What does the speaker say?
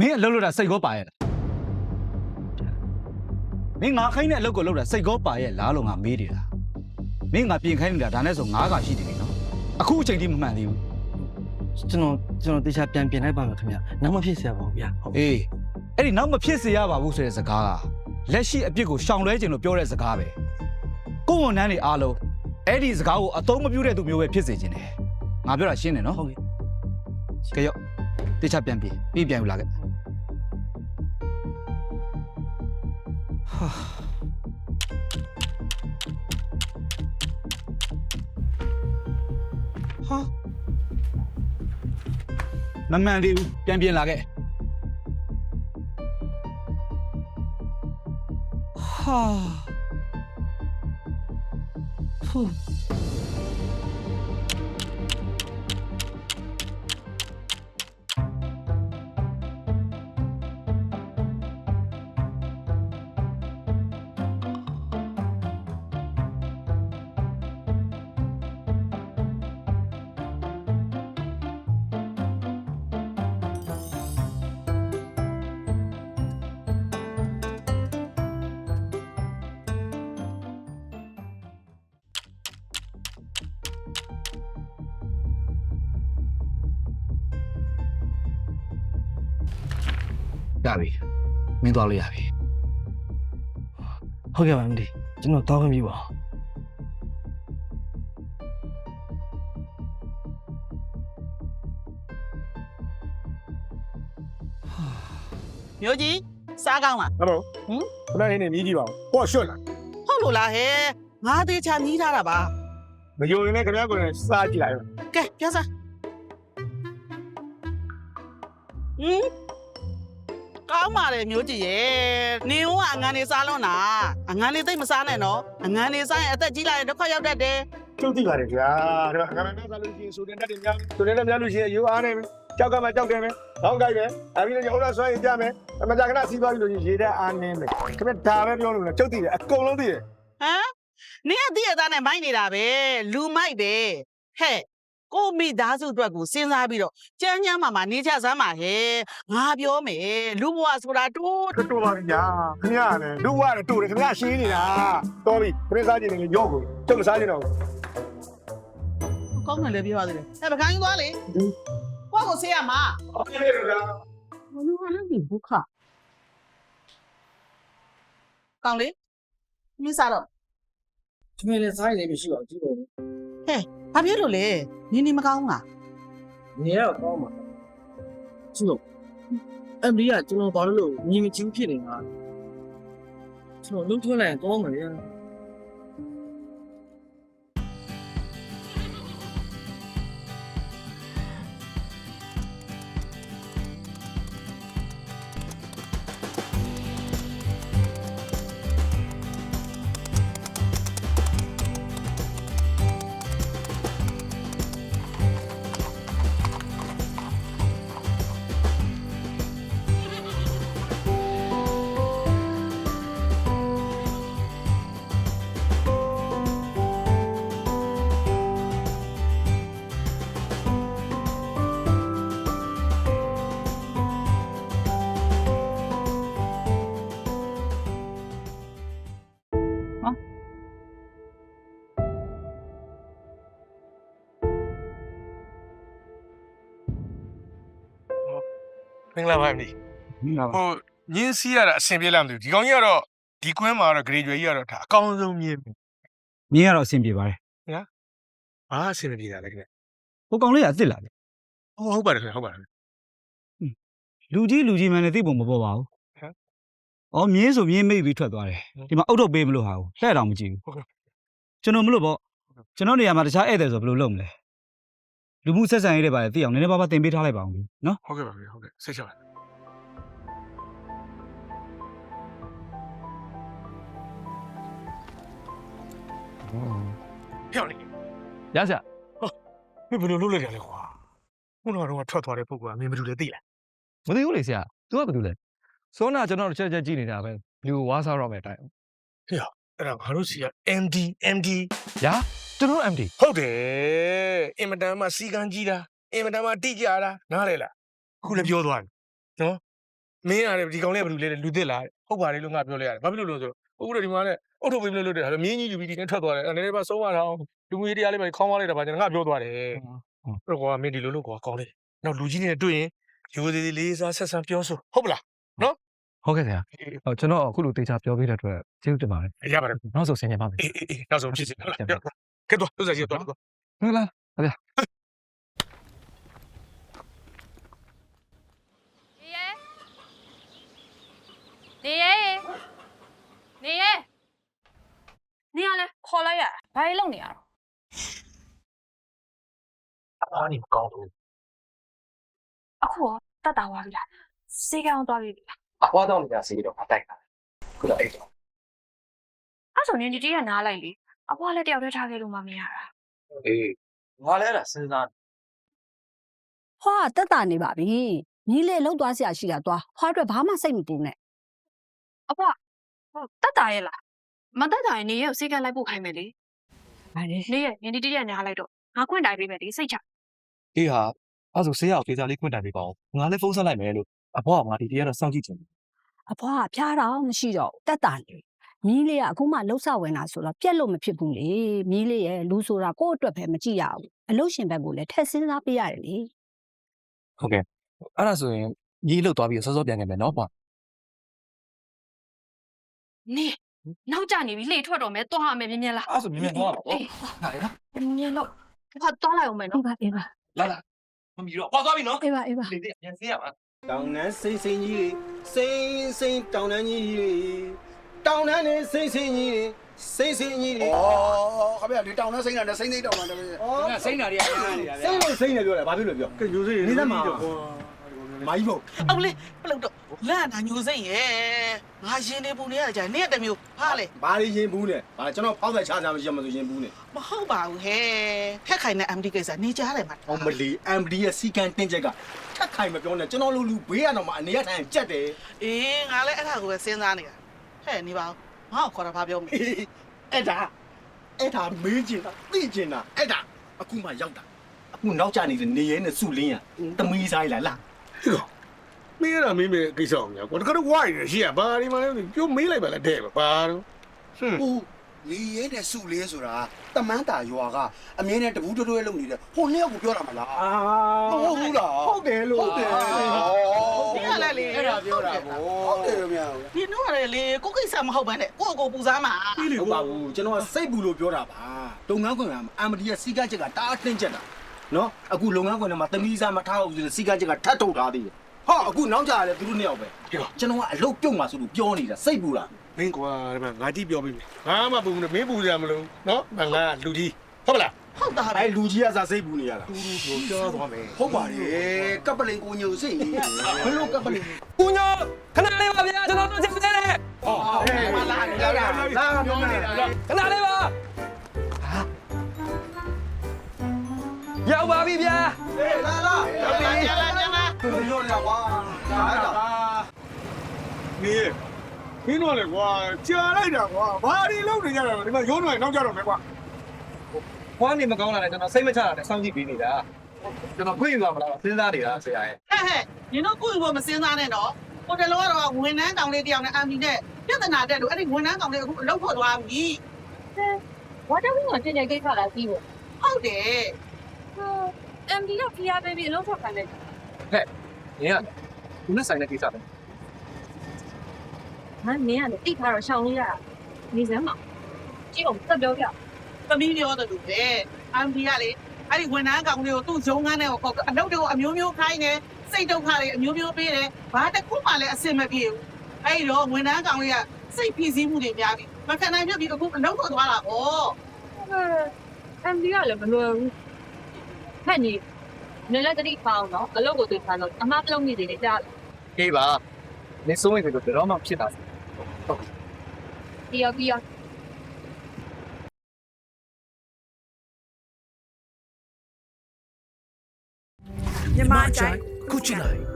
မင်းအလုပ်လုပ်တာစိတ်ကောပါရဲ့လားမင်းငါခိုင်းတဲ့အလုပ်ကိုလုပ်တာစိတ်ကောပါရဲ့လားလို့ငါမေးနေတာမင်းငါပြင်ခိုင်းနေတာဒါနဲ့ဆိုငါးကရှိတယ်ပြီနော်အခုအချိန်ထိမမှန်သေးဘူး ကျွန်တော်ကျွန်တော်တေချာပြန်ပြင်လိုက်ပါမယ်ခင်ဗျနောက်မဖြစ်เสียပါဘူးဗျာဟုတ် အေးအဲ့ဒီနောက်မဖြစ်စေရပါဘူးဆိုတဲ့စကားကလက်ရှိအပြစ်ကိုရှောင်လွဲခြင်းလို့ပြောတဲ့စကားပဲကိုယ်ဝန်ထမ်းတွေအားလုံးအဲ့ဒီစကားကိုအသုံးမပြုတဲ့သူမျိုးပဲဖြစ်စေခြင်းတယ်ငါပြောတာရှင်းတယ်နော် ဟုတ်ကဲ့ ကဲရော့ တေချာပြန်ပြင်ပြီးပြန်ယူလာခဲ့ဟာဟာမမှန်သေးဘူးပြန်ပြင်လာခဲ့ဟာဖူး ပြီမင်းသွားလို့ရပြီဟုတ်ကဲ့ပါမဒီကျွန်တော်တောင်းခွင့်ပြုပါမျိုးကြီးစားကောင်းလားဟယ်လိုဟမ်ခဏလေးနေမြည်ကြည့်ပါဦးဟောရွှွတ်လာဟုတ်လို့လားဟဲ့ငါသေးချာညီးထားတာပါမယုံရင်လည်းခင်ဗျားကိုယ်နဲ့စားကြည့်လိုက်ပါကဲပြစားဟင် ကောင်းပါလေမျိုးကြီးရဲ့နေဦးကအငန်းနေစားလွန်းတာအငန်းနေသိပ်မစားနဲ့နော်အငန်းနေစားရင်အသက်ကြီးလာရင်ဒုက္ခရောက်တတ်တယ်ကျုပ်သိပါတယ်ဗျာဒါကငါနဲ့စားလို့ရှိရင်ဆိုတဲ့တက်တယ်များဆိုတဲ့တက်များလို့ရှိရင်ရိုးအားနေမယ်ကြောက်ကမှကြောက်တယ်မယ်ဟောင်းကြိုက်မယ်အပြီးတော့ရုံးလာဆွဲရင်ကြမယ်အမကြခဏစီးသွားပြီလို့ရှိရင်ရေတက်အားနေမယ်ခင်ဗျာဒါပဲပြောလို့လားကျုပ်သိတယ်အကုန်လုံးသိတယ်ဟမ်နေကတည့်ရသားနဲ့မိုက်နေတာပဲလူမိုက်ပဲဟဲ့ ကိုမိသားစုအတွက်ကိုစဉ်းစားပြီးတော့ကြမ်းကြမ်းမာမာနေကြစမ်းပါဟဲ့ငါပြောမယ်လူဘဝဆိုတာတိုးတော်တော်ပါပြီညာခင်ဗျားလည်းလူဝရတယ်တူတယ်ခင်ဗျားရှင်းနေတာတော်ပြီခရစ်စားခြင်းလည်းရော့ကိုကျုပ်မစားခြင်းတော့ကောင်းတယ်လေပြောရသေးတယ်။အဲ့ပကန်းကြီးသွားလေ။ကိုယ့်ကိုဆေးရမှာဟုတ်ကဲ့ဗျာ။ဘယ်လိုမှလည်းဒီဘုခ။ကောင်းလေ။မင်းစားတော့ကျွန်တော်လည်းစားရည်မရှိပါဘူးကြည့်ပါဦး ဘာဖြစ်လို့လဲ။နင်းနေမကောင်းလားနေတော့ကောင်းပါကြည့်လို့အမဒီကကျွန်တော်ဘာလို့လို့ညီမချင်းဖြစ်နေတာကျွန်တော်လုံးထွန်းလိုက်ရင်ကောင်းမှာဗျာ မင်္ဂလာပါမီမင်္ဂလာပါဟိုညင်းစီးရတာအဆင်ပြေလားမသိဘူးဒီကောင်ကြီးကတော့ဒီကွင်းမှာတော့ grade ကြီးကတော့ဒါအကောင်းဆုံးမြင်ပြီမင်းကတော့အဆင်ပြေပါတယ်ဘာအဆင်မပြေတာလဲခင်ဗျဟိုကောင်လေးကအစ်စ်လာတယ်ဟုတ်ဟုတ်ပါတယ်ခင်ဗျဟုတ်ပါတယ်လူကြီးလူကြီးမှန်လည်းသိပုံမပေါ်ပါဘူးဟမ် အော်မြင်းဆိုမြင်းမိတ်ပြီးထွက်သွားတယ်ဟမ်ဒီမှာအုတ်ထုတ်ပေးမလို့ဟာကိုလှဲ့တောင်မကြည့်ဘူးဟုတ်ကဲ့ ကျွန်တော်မလို့ပေါ့ကျွန်တော်နေရာမှာတခြားဧည့်သည်ဆိုဘယ်လိုလုပ်မလဲ လူမှုဆက်ဆံရေးတွေပါလေသိအောင်နည်းနည်းပါးပါးသင်ပေးထားလိုက်ပါအောင်နော်ဟုတ်ကဲ့ပါခင်ဗျဟုတ်ကဲ့စိတ်ချပါဟဲ့လေရစရာမင်းဘယ်လိုလုပ်လိုက်ရလဲကွာခုနကတော့ထွက်သွားတဲ့ပုဂ္ဂိုလ်ကမင်းဘယ်လိုလဲသိလားမသိဘူးလေဆရာ तू ကဘာလုပ်လဲစောနာကျွန်တော်တို့ချက်ချက်ကြည့်နေတာပဲဘလူဝါစားတော့မယ်တိုင်အဲ့ဒါငါတို့စီက MD MD ညာ ကျွန်တော် MD ဟုတ်တယ်အင်မတန်မှစီကံကြီးတာအင်မတန်မှတိကျတာနားလေလားအခုလည်းပြောသွားပြီနော်မင်းရတယ်ဒီကောင်လေးကဘယ်လိုလဲလူသစ်လားဟုတ်ပါတယ်လို့ငါပြောလိုက်ရတယ်ဘာဖြစ်လို့လဲဆိုတော့ဟုတ်တယ်ဒီမှာလည်းအုတ်ထုတ်ပေးမလို့လို့တဲ့ဟာမင်းကြီးလူပြီးဒီနဲ့ထွက်သွားတယ်အဲ့နည်းနည်းပါဆုံးမထားအောင်လူငွေတရားလေးပဲခေါင်းမလိုက်တာပါကျွန်တော်ငါပြောသွားတယ်အဲ့တော့ကွာမင်းဒီလိုလို့ကွာကောင်းလေနောက်လူကြီးတွေနဲ့တွေ့ရင်ရိုးသေးသေးလေးစားဆက်ဆံပြောဆိုဟုတ်ပလားဟုတ်ကဲ့ဆရာဟောကျွန်တော်အခုလိုတေချာပြောပေးတဲ့အတွက်ကျေးဇူးတင်ပါတယ်ရပါတယ်နောက်ဆိုဆင်ញပါမယ်အေးအေးအေးနောက်ဆုံးဖြစ်စီဟုတ်လား ကဲတော့သူစားကြည့်တော့ဟုတ်လားဟုတ်ဗျာနေရဲနေရဲနေရလဲခေါ်လိုက်ရဘာလေးလုပ်နေရတော့အားနေမကောင်းဘူးအခုရောတတ်တာသွားပြီလားစေကအောင်သွားပြီလားအဖွားတော့နေကြစီတော့မတိုက်တာခုတော့အဲ့တော့အဲ့ဆိုနေဒီတည်းကနားလိုက်လေ အဖွားလည်းတယောက်တည်းထားခဲ့လို့မမရတာအေးငါလည်းအဲ့ဒါစဉ်းစားဟွာတက်တာနေပါပြီညီလေးလှုပ်သွားစရာရှိတာသွားဟွာအတွက်ဘာမှစိတ်မပူနဲ့အဖွားဟုတ်တတ်တာရဲ့လားမတတ်တာရင်နေရဲကိုစေကလိုက်ဖို့ခိုင်းမယ်လေဗါလေနေရဲနေဒီတည်းကနားလိုက်တော့ငါခွင့်တိုင်ပေးမယ်လေစိတ်ချအေးဟာအဲ့ဆိုဆေးရအောင်တေချာလေးခွင့်တိုင်ပေးပါဦးငါလည်းဖုန်းဆက်လိုက်မယ်လို့အဖေကငါဒီတည်းကတော့စောင့်ကြည့်ချင်တယ်အဖွားကဖျားတော့မရှိတော့ဘူးတက်တာနေ ညီလေးကအခုမှလှုပ်ဆဝင်လာဆိုတော့ပြက်လို့မဖြစ်ဘူးလေညီလေးရဲ့လူဆိုတာကိုယ့်အတွက်ပဲမကြည့်ရဘူးအလို့ရှင်ဘက်ကိုလည်းထက်စဉ်းစားပေးရတယ်လေဟုတ်ကဲ့အဲ့ဒါဆိုရင်ညီလှုပ်သွားပြီးစောစောပြန်ခဲ့မယ်နော်ပေါ့နေနောက်ကျနေပြီလှေထွက်တော့မယ်တွားရမယ်မြင်မြင်လားအဲ့ဆိုမြင်မြင်သွားပါအေးဟာလေနော်မြင်မြင်တော့ဘာတွားလိုက်အောင်မယ်နော်အေးပါအေးပါလာလာမမီတော့ပွားသွားပြီနော်အေးပါအေးပါလေတဲ့ပြန်ဆေးရမှာတောင်တန်းစိမ့်စိမ့်ကြီးတွေစိမ့်စိမ့်တောင်တန်းကြီးတွေ တောင်တန်းနဲ့စိမ့်စိမ့်ကြီးတွေစိမ့်စိမ့်ကြီးတွေဩခဗျာဒီတောင်နဲ့စိမ့်တာနဲ့စိမ့်စိမ့်တောင်တာတည်းဩစိမ့်တာတွေကနေတာစိမ့်လို့စိမ့်တယ်ပြောတယ်ဘာဖြစ်လို့ပြောကဲယူစီနေသမကွာမာကြီးဘုတ်အောင်လေဘလို့တော့လာနာညိုစိမ့်ရဲ့ငါရှင်နေပုံနေရကြနေတမျိုးဟာလေဘာတွေရင်ဘူးနဲ့ဘာကျွန်တော်ဖောက်သက်ချားစားမရှိမှဆိုရင်ဘူးနဲ့မဟုတ်ပါဘူးဟဲ့ဖက်ခိုင်တဲ့ MD ကိစ္စနေကြတယ်မှာအောင်မလီ MD ရဲ့စီကန်တင်းချက်ကထက်ခိုင်မပြောနဲ့ကျွန်တော်လူလူဘေးရတော့မှအနေရထိုင်ကြက်တယ်အေးငါလည်းအဲ့ဒါကိုပဲစဉ်းစားနေတာ ဟဲ့နေပါဦးငါ့ကိုခေါ်တာဘာပြောမလဲအဲ့ဒါအဲ့ဒါမေးချင်တာသိချင်တာအဲ့ဒါအခုမှရောက်တာအခုနောက်ကျနေတဲ့နေရဲနဲ့စုလင်းရသမီးဆိုင်လာလားမင်းရမင်းမေကိစ္စအောင်ညာကွာတကတော့ဝိုင်းရရှိရဘာဒီမှာလဲပြောမေးလိုက်ပါလားတဲ့ဘာတော့ဟွန်းဟိုလီရဲတဲ့စုလေးဆိုတာတမန်းတာရွာကအမြဲတမ်းတဘူးတွဲတွဲလုပ်နေတဲ့ဟိုနှစ်ယောက်ကိုပြောတာမလားအာမဟုတ်ဘူးလားဟုတ်တယ်လို့ဟုတ်တယ်ဒီက လည်းလေအဲ့ဒါပြောတာဗောဟုတ်တယ်ဗျာဒီတော့လည်းလေကိုကိစ္စမဟုတ်ဘဲနဲ့ကိုယ့်ကိုပူစားမှာဟုတ်ပါဘူးကျွန်တော်ကစိတ်ဘူးလို့ပြောတာပါလုပ်ငန်းခွင်ကအမဒီရဲ့စီကချက်ကတားအတင်းချက်တာနော်အခုလုပ်ငန်းခွင်ထဲမှာသမီးစားမထားဘူးဆိုတဲ့စီကချက်ကထတ်ထုတ်ထားသေးတယ်ဟာအခုနောက်ကြရတယ်သူတို့နှစ်ယောက်ပဲကျွန်တော်ကအလုပ်ပြုတ်မှာဆိုလို့ပြောနေတာစိတ်ဘူးလားမင်းကွာဒီမှာငါကြည့်ပြောပြီးမယ်ငါမှပူနေမင်းပူကြမလို့နော်ငါလူကြီးဟုတ်ပလား ဟုတ်တာပဲအဲလူကြီးကစားစိတ်ဘူးနေရတာတူတူပြောပြောသွားမယ်ဟုတ်ပါတယ်ကပ်ပလင်ကိုညိုစိတ်ဘယ်လိုကပ်ပလင်ကိုညခဏလေးပါဗျာကျွန်တော်တို့ချက်သေးတယ်ဟောဟဲ့လာလာလာလာပြောနေတာလေခဏလေးပါရောက်ပါပြီဗျာလာလာရောက်ပြီကျလာကျလာသူပြောနေတာကွာလာတာမင်းမင်းတော့လေကွာကြာလိုက်တာကွာဘာဒီလုံးနေကြတာဒီမှာရုံးနေနောက်ကြတော့မယ်ကွာ ခွားနေမကောင်းလာတယ်ကျွန်တော်စိတ်မချတာနဲ့စောင့်ကြည့်ပေးနေတာကျွန်တော်ခွင့်ယူသွားမလားစဉ်းစားနေတာဆရာရဲ့ဟဲ့ဟဲ့ညီတို့ကိုယ့်ကိုမစင်းစားနဲ့တော့ဟိုတလောကတော့ဝန်ထမ်းကောင်လေးတယောက်နဲ့ MD နဲ့ပြဿနာတက်လို့အဲ့ဒီဝန်ထမ်းကောင်လေးအခုအလုပ်ထွက်သွားပြီဝါတာဝင်းကတင်တဲ့ကိစ္စလားပြီးဖို့ဟုတ်တယ် MD က PR ပေးပြီးအလုပ်ထွက်ခိုင်းတယ်နင်ကသူနဲ့ဆိုင်တဲ့ကိစ္စပဲငါနင်းရတယ်တိတ်ထားတော့ရှောင်လို့ရတာနေစမ်းပါကြည့်အောင်တက်ပြောပြ သမီးပြောတယ်လို့ပဲ MD ကလေအဲ့ဒီဝန်ထမ်းကောင်လေးကိုသူ့ဇုံကန်းနဲ့ကိုအလုပ်တွေကိုအမျိုးမျိုးခိုင်းတယ်စိတ်ဒုက္ခတွေအမျိုးမျိုးပေးတယ်ဘာတစ်ခုမှလည်းအဆင်မပြေဘူးအဲ့ဒီတော့ဝန်ထမ်းကောင်လေးကစိတ်ဖိစီးမှုတွေများပြီမခံနိုင်ပြပြီအခုအလုပ်ထွက်သွားတာပေါ့ MD ကလည်းမလွယ်ဘူးဖက်နေနည်းလည်းတတိပေါအောင်နော်အလုပ်ကိုသိထားလို့အမားပြုံးနေတယ်ကြားတယ်အေးပါနေစိုးရင်တို့တော့မှဖြစ်တာပြီးရောပြီးရော မြန်မာအကြိုက်ခုချစ်လိုက်